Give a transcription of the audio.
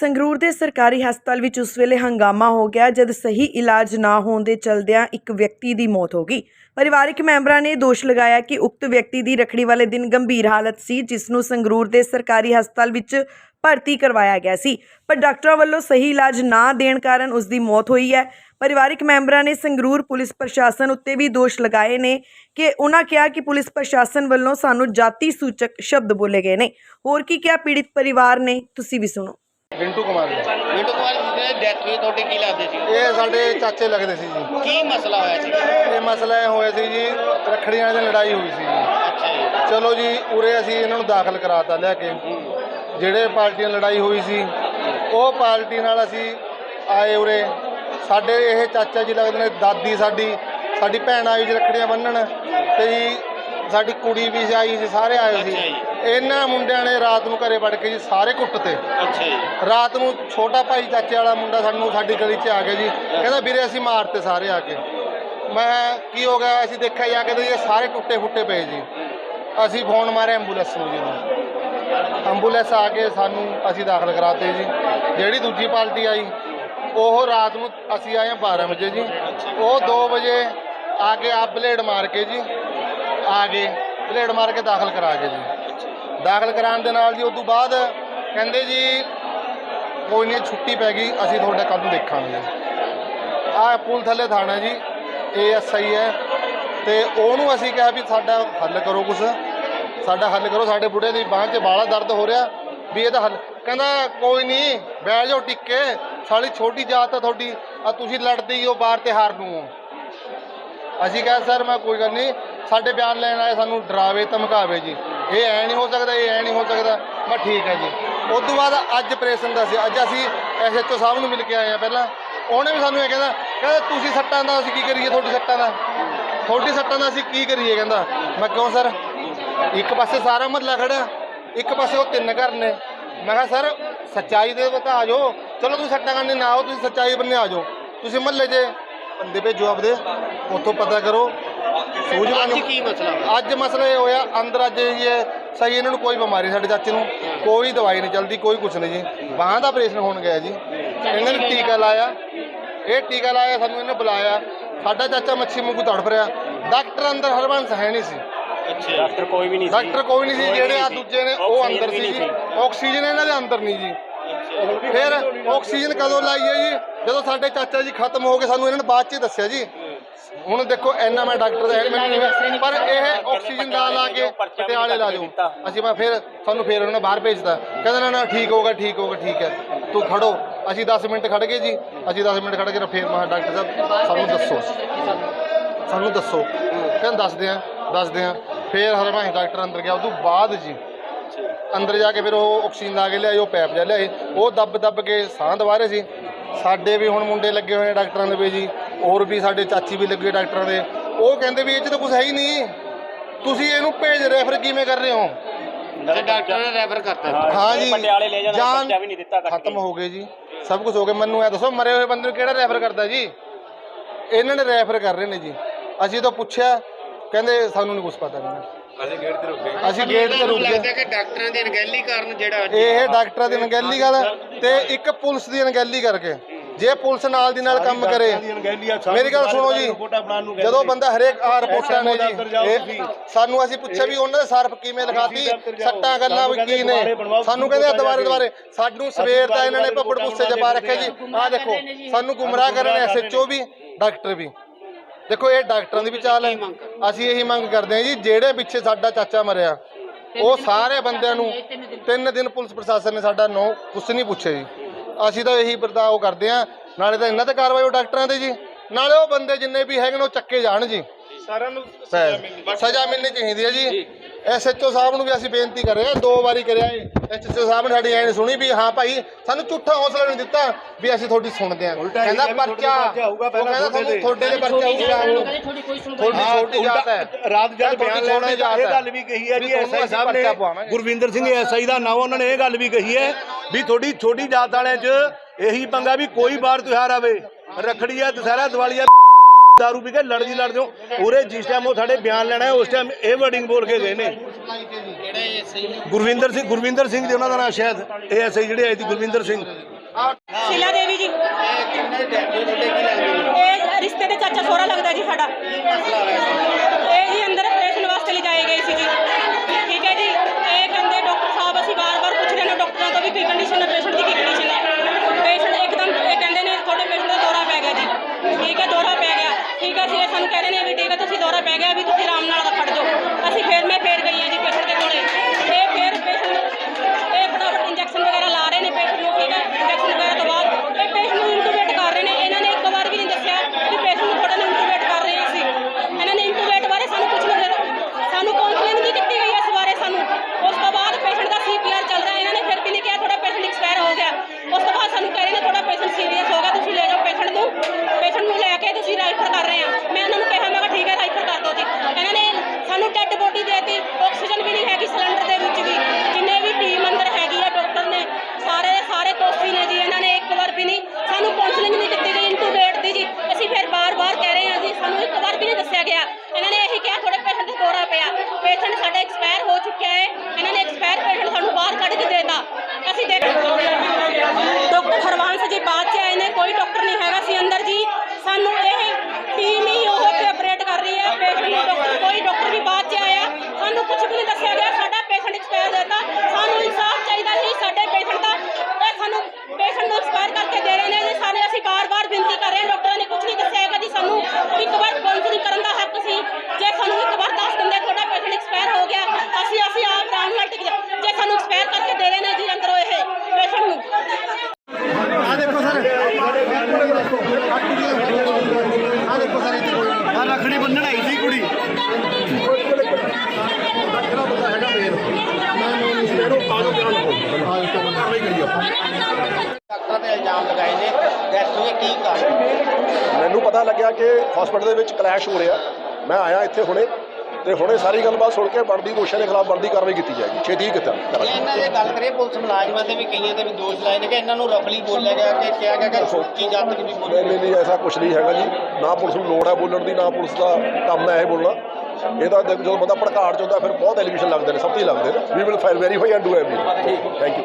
ਸੰਗਰੂਰ ਦੇ ਸਰਕਾਰੀ ਹਸਪਤਾਲ ਵਿੱਚ ਉਸ ਵੇਲੇ ਹੰਗਾਮਾ ਹੋ ਗਿਆ ਜਦ ਸਹੀ ਇਲਾਜ ਨਾ ਹੋਣ ਦੇ ਚਲਦਿਆਂ ਇੱਕ ਵਿਅਕਤੀ ਦੀ ਮੌਤ ਹੋ ਗਈ। ਪਰਿਵਾਰਕ ਮੈਂਬਰਾਂ ਨੇ ਦੋਸ਼ ਲਗਾਇਆ ਕਿ ਉਕਤ ਵਿਅਕਤੀ ਦੀ ਰਖੜੀ ਵਾਲੇ ਦਿਨ ਗੰਭੀਰ ਹਾਲਤ ਸੀ, ਜਿਸ ਨੂੰ ਸੰਗਰੂਰ ਦੇ ਸਰਕਾਰੀ ਹਸਪਤਾਲ ਵਿੱਚ ਭਰਤੀ ਕਰਵਾਇਆ ਗਿਆ ਸੀ। ਪਰ ਡਾਕਟਰਾਂ ਵੱਲੋਂ ਸਹੀ ਇਲਾਜ ਨਾ ਦੇਣ ਕਾਰਨ ਉਸ ਦੀ ਮੌਤ ਹੋਈ ਹੈ। ਪਰਿਵਾਰਕ ਮੈਂਬਰਾਂ ਨੇ ਸੰਗਰੂਰ ਪੁਲਿਸ ਪ੍ਰਸ਼ਾਸਨ ਉੱਤੇ ਵੀ ਦੋਸ਼ ਲਗਾਏ ਨੇ ਕਿ ਉਹਨਾਂ ਕਿਹਾ ਕਿ ਪੁਲਿਸ ਪ੍ਰਸ਼ਾਸਨ ਵੱਲੋਂ ਸਾਨੂੰ ਜਾਤੀ ਸੂਚਕ ਸ਼ਬਦ ਬੋਲੇ ਗਏ ਨੇ। ਹੋਰ ਕੀ ਕਿਹਾ ਪੀੜਿਤ ਪਰਿਵਾਰ ਨੇ? ਤੁਸੀਂ ਵੀ ਸੁਣੋ। ਰਿੰਟੂ ਕੁਮਾਰ ਜੀ। ਮਿੰਟੂ ਕੁਮਾਰ ਜੀ ਦੀ ਡੈਥ ਹੋਈ ਤੁਹਾਡੇ ਕੀ ਲੱਗਦੇ ਸੀ? ਇਹ ਸਾਡੇ ਚਾਚੇ ਲੱਗਦੇ ਸੀ ਜੀ। ਕੀ ਮਸਲਾ ਹੋਇਆ ਸੀ? ਇਹ ਮਸਲਾ ਇਹ ਹੋਇਆ ਸੀ ਜੀ ਰੱਖੜੀਆਂ ਦੀ ਲੜਾਈ ਹੋਈ ਸੀ ਜੀ। ਅੱਛਾ ਜੀ। ਚਲੋ ਜੀ ਉਰੇ ਅਸੀਂ ਇਹਨਾਂ ਨੂੰ ਦਾਖਲ ਕਰਾਤਾ ਲਿਆ ਕੇ। ਜਿਹੜੇ ਪਾਰਟੀਆਂ ਲੜਾਈ ਹੋਈ ਸੀ ਉਹ ਪਾਰਟੀ ਨਾਲ ਅਸੀਂ ਆਏ ਉਰੇ। ਸਾਡੇ ਇਹ ਚਾਚਾ ਜੀ ਲੱਗਦੇ ਨੇ ਦਾਦੀ ਸਾਡੀ ਸਾਡੀ ਭੈਣ ਆਈ ਜੀ ਰੱਖੜੀਆਂ ਬੰਨਣ। ਤੇ ਜੀ ਸਾਡੀ ਕੁੜੀ ਵੀ ਆਈ ਸੀ ਸਾਰੇ ਆਏ ਸੀ। ਇਹਨਾਂ ਮੁੰਡਿਆਂ ਨੇ ਰਾਤ ਨੂੰ ਘਰੇ ਵੜ ਕੇ ਜੀ ਸਾਰੇ ਕੁੱਟਤੇ। ਅੱਛਾ ਜੀ। ਰਾਤ ਨੂੰ ਛੋਟਾ ਭਾਈ ਚਾਚੇ ਵਾਲਾ ਮੁੰਡਾ ਸਾਨੂੰ ਸਾਡੀ ਗਲੀ 'ਚ ਆ ਗਿਆ ਜੀ। ਕਹਿੰਦਾ ਵੀਰੇ ਅਸੀਂ ਮਾਰਤੇ ਸਾਰੇ ਆ ਕੇ। ਮੈਂ ਕੀ ਹੋ ਗਿਆ? ਅਸੀਂ ਦੇਖਿਆ ਜਾ ਕੇ ਤੇ ਇਹ ਸਾਰੇ ਟੁੱਟੇ ਫੁੱਟੇ ਪਏ ਜੀ। ਅਸੀਂ ਫੋਨ ਮਾਰਿਆ ਐਂਬੂਲੈਂਸ ਨੂੰ ਜੀ ਐਂਬੂਲੈਂਸ ਆ ਕੇ ਸਾਨੂੰ ਅਸੀਂ ਦਾਖਲ ਕਰਾਤੇ ਜੀ। ਜਿਹੜੀ ਦੂਜੀ ਪਾਰਟੀ ਆਈ ਉਹ ਰਾਤ ਨੂੰ ਅਸੀਂ ਆਏ ਹਾਂ 12 ਵਜੇ ਜੀ। ਉਹ 2 ਵਜੇ ਆ ਕੇ ਆ ਬਲੇਡ ਮਾਰ ਕੇ ਜੀ ਆ ਗਏ, ਬਲੇਡ ਮਾਰ ਕੇ ਦਾਖਲ ਕਰਾ ਕੇ ਜੀ। ਦਾਖਲ ਕਰਾਉਣ ਦੇ ਨਾਲ ਜੀ, ਉਸ ਤੋਂ ਬਾਅਦ ਕਹਿੰਦੇ ਜੀ, ਕੋਈ ਨਹੀਂ, ਛੁੱਟੀ ਪੈ ਗਈ, ਅਸੀਂ ਤੁਹਾਡੇ ਕੱਲ ਨੂੰ ਦੇਖਾਂਗੇ। ਆਹ ਪੁਲ ਥੱਲੇ ਥਾਣਾ ਜੀ, ਏਐਸਆਈ ਹੈ। ਤੇ ਉਹਨੂੰ ਅਸੀਂ ਕਿਹਾ ਵੀ ਸਾਡਾ ਹੱਲ ਕਰੋ ਕੁਛ। ਸਾਡਾ ਹੱਲ ਕਰੋ, ਸਾਡੇ ਬੁੱਢੇ ਦੀ ਬਾਂਹ 'ਚ ਬਾਲਾ ਦਰਦ ਹੋ ਰਿਹਾ। ਵੀ ਇਹਦਾ ਹੱਲ ਕਹਿੰਦਾ, ਕੋਈ ਨਹੀਂ, ਬਹਿ ਜਾਓ ਟਿੱਕੇ। ਸਾਲੀ ਛੋਟੀ ਜਾਤ ਆ ਤੁਹਾਡੀ। ਆ ਤੁਸੀਂ ਲੜਦੇ ਹੀ ਹੋ, ਬਾਹਰ ਤੇ ਹਾਰ ਨੂੰ। ਅਸੀਂ ਕਿਹਾ, ਸਰ, ਮੈਂ ਕੋਈ ਗੱਲ ਨਹੀਂ ਸਾਡੇ ਬਿਆਨ ਲੈਣ ਆਏ, ਸਾਨੂੰ ਡਰਾਵੇ, ਧਮਕਾਵੇ ਜੀ। ਇਹ ਐ ਨਹੀਂ ਹੋ ਸਕਦਾ, ਇਹ ਐ ਨਹੀਂ ਹੋ ਸਕਦਾ ਮੈਂ ਠੀਕ ਹੈ ਜੀ। ਉਸ ਤੋਂ ਬਾਅਦ ਅੱਜ ਆਪਰੇਸ਼ਨ ਦਾ ਸੀ, ਅੱਜ ਅਸੀਂ ਐਸਐਚਓ ਸਾਹਿਬ ਨੂੰ ਮਿਲ ਕੇ ਆਏ ਆ ਪਹਿਲਾਂ। ਉਹਨੇ ਵੀ ਸਾਨੂੰ ਇਹ ਕਹਿੰਦਾ ਕਹਿੰਦਾ ਤੁਸੀਂ ਸੱਟਾਂ ਦਾ ਅਸੀਂ ਕੀ ਕਰੀਏ ਤੁਹਾਡੀ ਸੱਟਾਂ ਦਾ? ਤੁਹਾਡੀ ਸੱਟਾਂ ਦਾ ਅਸੀਂ ਕੀ ਕਰੀਏ ਕਹਿੰਦਾ। ਮੈਂ ਕਿਉਂ ਸਰ? ਇੱਕ ਪਾਸੇ ਸਾਰਾ ਮਹੱਲਾ ਖੜਾ ਇੱਕ ਪਾਸੇ ਉਹ ਤਿੰਨ ਘਰ ਨੇ। ਮੈਂ ਕਿਹਾ, ਸਰ, ਸੱਚਾਈ ਦੇ ਬਤਾ ਆ ਜਾਓ। ਚਲੋ ਤੁਸੀਂ ਸੱਟਾਂ ਕਰਨੇ ਨਾ ਆਓ, ਤੁਸੀਂ ਸੱਚਾਈ ਬੰਨੇ ਆ ਜਾਓ। ਤੁਸੀਂ ਮਹੱਲੇ 'ਚ ਬੰਦੇ ਭੇਜੋ ਆਪਦੇ, ਉੱਥੋਂ ਪਤਾ ਕਰੋ। ਸੂਝਵਾਨ ਅੱਜ ਕੀ ਮਸਲਾ ਹੋਇਆ ਅੱਜ ਮਸਲਾ ਇਹ ਹੋਇਆ ਅੰਦਰ ਅੱਜ ਇਹ ਸਹੀ ਇਹਨਾਂ ਨੂੰ ਕੋਈ ਬਿਮਾਰੀ ਸਾਡੇ ਚਾਚੇ ਨੂੰ ਕੋਈ ਦਵਾਈ ਨਹੀਂ ਚਲਦੀ ਕੋਈ ਕੁਛ ਨਹੀਂ ਜੀ। ਬਾਹਾਂ ਦਾ ਆਪਰੇਸ਼ਨ ਹੋਣ ਗਿਆ ਜੀ। ਇਹਨਾਂ ਨੇ ਟੀਕਾ ਲਾਇਆ। ਇਹ ਟੀਕਾ ਲਾਇਆ ਸਾਨੂੰ ਇਹਨੇ ਬੁਲਾਇਆ। ਸਾਡਾ ਚਾਚਾ ਮੱਛੀ ਵਾਂਗੂ ਤੜਫ ਰਿਹਾ। ਡਾਕਟਰ ਅੰਦਰ ਹਰਬੰਸ ਹੈ ਨਹੀਂ ਸੀ। ਅੱਛਾ ਡਾਕਟਰ ਕੋਈ ਵੀ ਨਹੀਂ ਸੀ। ਡਾਕਟਰ ਕੋਈ ਨਹੀਂ ਸੀ ਜਿਹੜੇ ਆ। ਦੂਜੇ ਨੇ ਉਹ ਅੰਦਰ ਸੀ ਜੀ। ਆਕਸੀਜਨ ਇਹਨਾਂ ਦੇ ਅੰਦਰ ਨਹੀਂ ਜੀ। ਫਿਰ ਆਕਸੀਜਨ ਕਦੋਂ ਲਾਈ ਹੈ ਜੀ? ਜਦੋਂ ਸਾਡੇ ਚਾਚਾ ਜੀ ਖਤਮ ਹੋ ਗਏ ਸਾਨੂੰ ਇਹਨਾਂ ਨੇ ਬਾਅਦ ਚ ਹੀ ਦੱਸਿਆ ਜੀ। ਹੁਣ ਦੇਖੋ ਇੰਨਾ ਮੈਂ ਡਾਕਟਰ ਦਾ ਹੈਲਮਟ ਨਹੀਂ ਹੈ ਪਰ ਇਹ ਆਕਸੀਜਨ ਲਾ ਲਾ ਕੇ ਪਟਿਆਲੇ ਲਾ ਜਾਓ ਅਸੀਂ ਮੈਂ ਫਿਰ ਸਾਨੂੰ ਫਿਰ ਉਹਨਾਂ ਨੇ ਬਾਹਰ ਭੇਜਤਾ। ਕਹਿੰਦਾ ਨਾ ਨਾ ਠੀਕ ਹੋਗਾ ਠੀਕ ਹੋਗਾ ਠੀਕ ਹੈ। ਤੂੰ ਖੜੋ। ਅਸੀਂ 10 ਮਿੰਟ ਖੜ ਗਏ ਜੀ। ਅਸੀਂ 10 ਮਿੰਟ ਖੜ ਕੇ ਫਿਰ ਮੈਂ ਕਿਹਾ, ਡਾਕਟਰ ਸਾਹਿਬ ਸਾਨੂੰ ਦੱਸੋ। ਸਾਨੂੰ ਦੱਸੋ। ਕਹਿੰਦਾ ਦੱਸਦੇ ਆ ਦੱਸਦੇ ਆ ਫਿਰ ਹਰਮਾਂ ਡਾਕਟਰ ਅੰਦਰ ਗਿਆ। ਉਦੋਂ ਬਾਅਦ ਜੀ ਅੰਦਰ ਜਾ ਕੇ ਫਿਰ ਉਹ ਆਕਸੀਜਨ ਲਾ ਕੇ ਲਿਆਏ ਉਹ ਪੈਪ ਜਿਹਾ ਲਿਆਏ। ਉਹ ਦੱਬ ਦੱਬ ਕੇ ਸਾਹ ਦਵਾਰੇ ਸੀ। ਸਾਡੇ ਵੀ ਹੁਣ ਮੁੰਡੇ ਲੱਗੇ ਹੋਏ ਨੇ ਡਾਕਟਰਾਂ ਦੇ ਵੀ ਜੀ। ਹੋਰ ਵੀ ਸਾਡੇ ਚਾਚੀ ਵੀ ਲੱਗੇ ਡਾਕਟਰਾਂ ਦੇ। ਉਹ ਕਹਿੰਦੇ ਵੀ ਇਹ 'ਚ ਤਾਂ ਕੁਝ ਹੈ ਹੀ ਨਹੀਂ। ਤੁਸੀਂ ਇਹਨੂੰ ਭੇਜ ਰੈਫਰ ਕਿਵੇਂ ਕਰ ਰਹੇ ਹੋ? ਤੇ ਡਾਕਟਰ ਨੇ ਰੈਫਰ ਕਰਤਾ। ਹਾਂ ਜੀ। ਪਟਿਆਲੇ ਲੈ ਜਾਣਾ ਜਾਨ ਬੱਚਾ ਵੀ ਨਹੀਂ ਦਿੱਤਾ ਕੱਟ ਖਤਮ ਕੇ। ਹੋ ਗਏ ਜੀ। ਸਭ ਕੁਝ ਹੋ ਗਿਆ। ਮੈਨੂੰ ਐ ਦੱਸੋ ਮਰੇ ਹੋਏ ਬੰਦੇ ਨੂੰ ਕਿਹੜਾ ਰੈਫਰ ਕਰਦਾ ਜੀ? ਇਹਨਾਂ ਨੇ ਰੈਫਰ ਕਰ ਰਹੇ ਨੇ ਜੀ। ਅਸੀਂ ਤਾਂ ਪੁੱਛਿਆ ਕਹਿੰਦੇ ਸਾਨੂੰ ਨਹੀਂ ਕੁਝ ਪਤਾ ਕਹਿੰਦੇ ਅਸੀਂ ਗੇਟ ਤੇ ਰੁਕ ਗਏ। ਅਸੀਂ ਗੇਟ ਤੇ ਰੁਕ ਲੱਗਦਾ ਗਏ। ਕਿ ਡਾਕਟਰਾਂ ਦੀ ਅਣਗਹਿਲੀ ਕਾਰਨ ਜਿਹੜਾ ਇਹ ਡਾਕਟਰਾਂ ਦੀ ਅਣਗਹਿਲੀ ਗੱਲ ਤੇ ਇੱਕ ਪੁਲਿਸ ਦੀ ਅਣਗਹਿਲੀ ਕਰਕੇ। ਜੇ ਪੁਲਿਸ ਨਾਲ ਦੀ ਨਾਲ ਕੰਮ ਕਰੇ ਮੇਰੀ ਗੱਲ ਸੁਣੋ ਜੀ ਜਦੋਂ ਬੰਦਾ ਹਰੇਕ ਆ ਰਿਪੋਰਟਾਂ ਨੇ ਜੀ ਸਾਨੂੰ ਅਸੀਂ ਪੁੱਛਿਆ ਵੀ ਉਹਨਾਂ ਦੇ ਸਰਫ ਕਿਵੇਂ ਲਿਖਾਤੀ ਸੱਟਾਂ ਗੱਲਾਂ ਵੀ ਕੀ ਨੇ? ਸਾਨੂੰ ਕਹਿੰਦੇ ਆ ਦੁਬਾਰੇ ਦੁਬਾਰੇ। ਸਾਨੂੰ ਸਵੇਰ ਦਾ ਇਹਨਾਂ ਨੇ ਪੱਪੜ ਪੁੱਸੇ ਚ ਪਾ ਰੱਖਿਆ ਜੀ। ਆਹ ਦੇਖੋ ਸਾਨੂੰ ਗੁੰਮਰਾਹ ਕਰਨ ਐਸਐਚਓ ਵੀ ਡਾਕਟਰ ਵੀ। ਦੇਖੋ ਇਹ ਡਾਕਟਰਾਂ ਦੀ ਵੀ ਚਾਲ ਹੈ। ਅਸੀਂ ਇਹੀ ਮੰਗ ਕਰਦੇ ਹਾਂ ਜੀ ਜਿਹੜੇ ਪਿੱਛੇ ਸਾਡਾ ਚਾਚਾ ਮਰਿਆ ਉਹ ਸਾਰੇ ਬੰਦਿਆਂ ਨੂੰ ਤਿੰਨ ਦਿਨ ਪੁਲਿਸ ਪ੍ਰਸ਼ਾਸਨ ਨੇ ਸਾਡਾ ਨੋ ਕੁਛ ਨਹੀਂ ਪੁੱਛਿਆ ਜੀ। ਅਸੀਂ ਤਾਂ ਇਹੀ ਬਰਦਾਅ ਕਰਦੇ ਆ ਨਾਲੇ ਤਾਂ ਇਹਨਾਂ ਤੇ ਕਾਰਵਾਈ ਉਹ ਡਾਕਟਰਾਂ ਤੇ ਜੀ। ਨਾਲੇ ਉਹ ਬੰਦੇ ਜਿੰਨੇ ਵੀ ਹੈਗੇ ਨੇ ਉਹ ਚੱਕੇ ਜਾਣ ਜੀ। ਸਾਰਿਆਂ ਨੂੰ ਸਜ਼ਾ ਮਿਲਣੀ। ਚਾਹੀਦੀ ਹੈ ਜੀ। ਐਸਐਚਓ ਸਾਹਿਬ ਨੂੰ ਵੀ ਅਸੀਂ ਬੇਨਤੀ ਕਰ ਰਹੇ ਹਾਂ ਦੋ ਵਾਰੀ ਕਰਿਆ ਐਸਐਚਓ ਸਾਹਿਬ ਨੇ ਸਾਡੀ ਐ ਨਹੀਂ ਸੁਣੀ ਵੀ ਹਾਂ ਭਾਈ ਸਾਨੂੰ ਝੂਠਾ ਹੌਸਲਾ ਨਹੀਂ ਦਿੱਤਾ ਵੀ ਅਸੀਂ ਤੁਹਾਡੀ ਸੁਣਦੇ ਹਾਂ। ਕਹਿੰਦਾ ਪਰਚਾ ਉਹ ਕਹਿੰਦਾ ਤੁਹਾਨੂੰ ਤੁਹਾਡੇ ਦੇ ਪਰਚਾ ਹੋਊਗਾ ਤੁਹਾਡੀ ਛੋਟੀ ਜਾਤ ਹੈ। ਰਾਤ ਜਦ ਬਿਆਨ ਲੈਣਾ ਇਹ। ਗੱਲ ਵੀ ਕਹੀ ਹੈ ਜੀ ਐਸਆਈ ਸਾਹਿਬ ਨੇ। ਗੁਰਵਿੰਦਰ ਸਿੰਘ ਐਸਆਈ ਦਾ ਨਾਮ ਉਹਨਾਂ ਨੇ ਇਹ ਗੱਲ ਵੀ ਕਹੀ ਹੈ ਵੀ ਤੁਹਾਡੀ ਛੋਟੀ ਜਾਤ ਵਾਲਿਆਂ 'ਚ ਇਹੀ ਪੰਗਾ ਵੀ ਕੋਈ ਬਾਰ ਤਿਉਹਾਰ ਆਵੇ। ਰਖੜੀ ਆ ਦੁਸਹਿਰਾ ਦੀਵਾਲੀ ਆ ਦਾਰੂ ਪੀ ਕੇ ਲੜਦੀ ਲੜਦੇ ਹੋ ਉਰੇ ਜਿਸ ਟਾਈਮ ਉਹ ਸਾਡੇ ਬਿਆਨ ਲੈਣਾ ਹੈ ਉਸ ਟਾਈਮ ਇਹ ਵਰਡਿੰਗ ਬੋਲ ਕੇ ਗਏ ਨੇ ਇਹ ਗੁਰਵਿੰਦਰ ਸਿੰਘ ਗੁਰਵਿੰਦਰ ਸਿੰਘ ਜੀ ਉਹਨਾਂ ਦਾ ਨਾਮ ਸ਼ਾਇਦ ਏਐਸਆਈ ਜਿਹੜੇ ਆਏ ਸੀ ਗੁਰਵਿੰਦਰ ਸਿੰਘ ਸ਼ੀਲਾ ਦੇਵੀ ਜੀ ਇਹ ਇਹ ਰਿਸ਼ਤੇ ਦੇ ਚਾਚਾ ਸੋਹਰਾ ਲੱਗਦਾ ਜੀ ਸਾਡਾ ਕੀ ਮਸਲਾ ਹੋਇਆ ਸੀ ਇਹ ਜੀ ਅੰਦਰ ਆਪਰੇਸ਼ਨ ਵਾਸਤੇ ਲਿਜਾਏ ਗਏ ਸੀ ਜੀ ਠੀਕ ਹੈ ਜੀ ਇਹ ਕਹਿੰਦੇ ਡਾਕਟਰ ਸਾਹਿਬ ਅਸੀਂ ਵਾਰ-ਵਾਰ ਪੁੱਛ ਰਹੇ ਨੇ ਡਾਕਟਰਾਂ ਤੋਂ ਵੀ ਕੀ ਕੰਡੀਸ਼ਨ ਹੈ ਪੇਸ਼ੈਂਟ ਦੀ ਕੀ ਕੰਡੀਸ਼ਨ ਹੈ ਪੇਸ਼ੈਂਟ ਇੱਕਦਮ ਇਹ ਕਹਿੰਦੇ ਨੇ ਤੁਹਾਡੇ ਪੇਸ਼ੈਂਟ ਦਾ ਦੌਰਾ ਪੈ ਗਿਆ ਜੀ ਠੀਕ ਹੈ ਦੌਰਾ ਪੈ ਗਿਆ ਠੀਕ ਹੈ ਜੀ ਇਹ ਸਾਨੂੰ ਕਹਿ ਰਹੇ ਨੇ ਵੀ ਠੀਕ ਹੈ ਤੁਸੀਂ ਦੌਰਾ ਪੈ ਗਿਆ ਵੀ ਤੁਸੀਂ ਆਰਾਮ ਨਾਲ ਖੜ ਜਾਓ ਅਸੀਂ ਫੇਰ ਮੈਂ ਫੇਰ ਗਈ ਹਾਂ ਜੀ ਪੇਸ਼ੈਂਟ ਦੇ ਕੋਲੇ ਇਹ ਫੇਰ ਪੇਸ਼ੈਂਟ ਇਹ ਫਟਾਫਟ ਇੰਜੈਕਸ਼ਨ ਵਗੈਰਾ ਲਾ ਰਹੇ ਨੇ ਪੇਸ਼ੈਂਟ ਨੂੰ ਠੀਕ ਹੈ ਇੰਜੈਕਸ਼ਨ ਵਗੈਰਾ ਤੋਂ ਬਾਅਦ ਇਹ ਪੇਸ਼ੈਂਟ ਨੂੰ ਇੰਟੂਬੇਟ ਕਰ ਰਹੇ ਨੇ ਇਹਨਾਂ ਨੇ ਇੱਕ ਵਾਰ ਵੀ ਨਹੀਂ ਦੱਸਿਆ ਕਿ ਪੇਸ਼ੈਂਟ ਨੂੰ ਤੁਹਾਡੇ ਨੂੰ ਇੰਟੂਬੇਟ ਕਰ ਰਹੇ ਹਾਂ ਅਸੀਂ ਇਹਨਾਂ ਨੇ ਇੰਟੂਬੇਟ ਬਾਰੇ ਸਾਨੂੰ ਕੁਝ ਨਹੀਂ ਦੱਸਿਆ ਸਾਨੂੰ ਕਾਉਂਸਲਿੰਗ ਨਹੀਂ ਦਿੱਤੀ ਗਈ ਇਸ ਬਾਰੇ ਸਾਨੂੰ ਉਸ ਤੋਂ ਬਾਅਦ ਪੇਸ਼ੈਂਟ ਦਾ ਸੀਪੀਆਰ ਚੱਲ ਰਿਹਾ ਇਹਨਾਂ ਨੇ ਫਿਰ ਵੀ ਨਹੀਂ ਕਿਹਾ ਤੁਹਾਡਾ ਪੇਸ਼ੈਂਟ ਐਕਸਪਾਇਰ ਹੋ ਗਿਆ ਉਸ ਤੋਂ ਬਾਅਦ ਸਾਨੂੰ ਕਹਿ ਰਹੇ ਨੇ ਤੁਹਾਡਾ ਪੇਸ਼ੈਂਟ ਸੀਰੀਅਸ ਹੋ ਗਿਆ ਤੁਸੀਂ ਲੈ ਜਾਓ ਪੇਸ਼ੈਂਟ ਨੂੰ ਪੇਸ਼ੈਂਟ ਨੂੰ ਲੈ ਕੇ ਤੁਸੀਂ ਰਾਈਫਰ ਕਰ ਰਹੇ ਆ ਮੈਂ ਉਹਨਾਂ ਨੂੰ ਕਿਹਾ ਮੈਂ ਕਿਹਾ ਠੀਕ ਹੈ ਰਾਈਫਰ ਕਰ ਦਿਓ ਜੀ ਇਹਨਾਂ ਨੇ ਸਾਨੂੰ ਡੈੱਡ ਬੋਡੀ ਦੇਤੀ ਆਕਸੀਜਨ ਵੀ ਨਹੀਂ ਹੈਗੀ ਸਿਲੰਡਰ ਦੇ ਵਿੱਚ ਵੀ ਜਿੰਨੇ ਵੀ ਟੀਮ ਅੰਦਰ ਹੈਗੀ ਆ ਡਾਕਟਰ ਨੇ ਸਾਰੇ ਦੇ ਸਾਰੇ ਦੋਸਤੀ ਨੇ ਜੀ ਇਹਨਾਂ ਨੇ ਇੱਕ ਵਾਰ ਵੀ ਨਹੀਂ ਸਾਨੂੰ ਕਾਉਂਸਲਿੰਗ ਨਹੀਂ ਦਿੱਤੀ ਗਈ ਇੰਟੂਬੇਟ ਦੀ ਜੀ ਅਸੀਂ ਫਿਰ ਬਾਰ-ਬਾਰ ਕਹਿ ਰਹੇ ਹਾਂ ਜੀ ਸਾਨੂੰ ਇੱਕ ਵਾਰ ਵੀ ਨਹੀਂ ਦੱਸਿਆ ਗਿਆ ਇਹਨਾਂ ਨੇ ਇਹੀ ਕਿਹਾ ਤੁਹਾਡੇ ਪੇਸ਼ੈਂਟ ਤੇ ਦੌਰਾ ਪਿਆ ਪੇਸ਼ੈਂਟ ਸਾਡਾ ਐਕਸਪਾਇਰ ਹੋ ਚੁੱਕਿਆ ਹੈ ਇਹਨਾਂ ਨੇ ਐਕਸਪਾਇਰ ਪੇਸ਼ੈਂਟ ਸਾਨੂੰ ਬਾਹਰ ਕੱਢ ਕੇ ਦੇਤਾ ਅਸੀਂ ਦੇਖ ਡਾਕਟਰ ਹਰਵੰਸ ਜੀ ਬਾਅਦ ਚ ਆਏ ਨੇ ਕੋਈ ਡਾਕਟਰ ਨਹੀਂ ਹੈਗਾ ਸੀ ਅੰਦਰ ਜੀ ਸਾਨੂੰ ਇਹ ਟੀਮ ਹੀ ਉਹ ਤੇ ਆਪਰੇਟ ਕਰ ਰਹੀ ਹੈ ਪੇਸ਼ੈਂਟ ਨੂੰ ਡਾਕਟਰ ਕੋਈ ਡਾਕਟਰ ਵੀ ਬਾਅਦ ਚ ਆਇਆ ਸਾਨੂੰ ਕੁਝ ਵੀ ਨਹੀਂ ਦੱਸਿਆ ਗਿਆ ਸਾਡਾ ਪੇਸ਼ੈਂਟ ਐਕਸਪਾਇਰ ਦੇਤਾ ਸਾਨੂੰ ਇਨਸਾਫ ਚਾਹੀਦਾ ਸੀ ਸਾਡੇ ਪੇਸ਼ੈਂਟ ਦਾ ਇਹ ਸਾਨੂੰ ਪੇਸ਼ੈਂਟ ਨੂੰ ਐਕਸਪਾਇਰ ਕਰਕੇ ਦੇ ਰਹੇ ਨੇ ਜੀ ਸਾਰੇ ਅਸੀਂ ਬਾਰ-ਬਾਰ ਬੇਨਤੀ ਕਰ ਰਹੇ ਹਾਂ ਡਾਕਟਰਾਂ ਨੇ ਕੁਝ ਨਹੀਂ ਦੱਸਿਆ ਹੈਗਾ ਜੀ ਸਾਨੂੰ ਇੱਕ ਵਾਰ ਕਾਉਂਸਲਿੰਗ ਕਰਨ ਦਾ ਹੱਕ ਸੀ ਜੇ ਸਾਨੂੰ ਇੱਕ ਵਾਰ ਦੱਸ ਦਿੰਦੇ ਤੁਹਾਡਾ ਪੇਸ਼ੈਂਟ ਐਕਸਪਾਇਰ ਹੋ ਗਿਆ ਅਸੀਂ ਅਸੀਂ ਆਪ ਆਰਾਮ ਨਾਲ ਟਿਕ ਜਾ ਜੇ ਸਾਨੂੰ ਐਕਸਪਾਇਰ ਕਰਕੇ ਦੇ ਰਹੇ ਨੇ ਜੀ ਅੰਦਰੋਂ ਇਹ ਪੇਸ਼ੈਂਟ ਨੂੰ ਆ ਦੇਖੋ ਸਰ ਆ ਦੇਖੋ ਸਰ ਇੱਥੇ ਆ ਰੱਖੜੀ ਬੰਨਣ ਆਈ ਸੀ ਕੁੜੀ। ਡਾਕਟਰ ਤੇ ਇਲਜ਼ਾਮ ਲਗਾਏ ਨੇ ਕੀ ਕਾਰਨ ਮੈਨੂੰ ਪਤਾ ਲੱਗਿਆ ਕਿ ਹਸਪੀਟਲ ਦੇ ਵਿੱਚ ਕਲੈਸ਼ ਹੋ ਰਿਹਾ। ਮੈਂ ਆਇਆ ਇੱਥੇ ਹੁਣੇ। ਤੇ ਹੁਣੇ ਸਾਰੀ ਗੱਲਬਾਤ ਸੁਣ ਕੇ ਬਣਦੀ ਦੋਸ਼ਾਂ ਦੇ ਖਿਲਾਫ ਬਣਦੀ ਕਾਰਵਾਈ ਕੀਤੀ ਜਾਏਗੀ। ਛੇਤੀ ਹੀ ਕੀਤਾ ਕਰਾਂਗੇ ਇਹਨਾਂ ਦੇ ਗੱਲ ਕਰੀਏ ਪੁਲਿਸ ਮੁਲਾਜ਼ਮਾਂ ਤੇ ਵੀ ਕਈਆਂ ਤੇ ਵੀ ਦੋਸ਼ ਲਾਏ ਨੇ ਕਿ ਇਹਨਾਂ ਨੂੰ ਰਫਲੀ ਬੋਲਿਆ ਗਿਆ ਕਿ ਕਿਹਾ ਗਿਆ ਕਿ ਸੋਚੀ ਜਾਤਕ ਵੀ ਬੋਲੀ ਨਹੀਂ ਨਹੀਂ ਐਸਾ ਕੁਝ ਨਹੀਂ ਹੈਗਾ ਜੀ। ਨਾ ਪੁਲਿਸ ਨੂੰ ਲੋੜ ਹੈ ਬੋਲਣ ਦੀ ਨਾ ਪੁਲਿਸ ਦਾ ਕੰਮ ਹੈ ਇਹ ਬੋਲਣਾ। ਇਹ ਤਾਂ ਜਦੋਂ ਬੰਦਾ ਭੜਕਾੜ ਚ ਹੁੰਦਾ ਫਿਰ ਬਹੁਤ ਐਲੀਗੇਸ਼ਨ ਲੱਗਦੇ ਨੇ ਸਭ ਤੋਂ ਹੀ ਲੱਗਦੇ ਨੇ। We will file verify and do everything thank you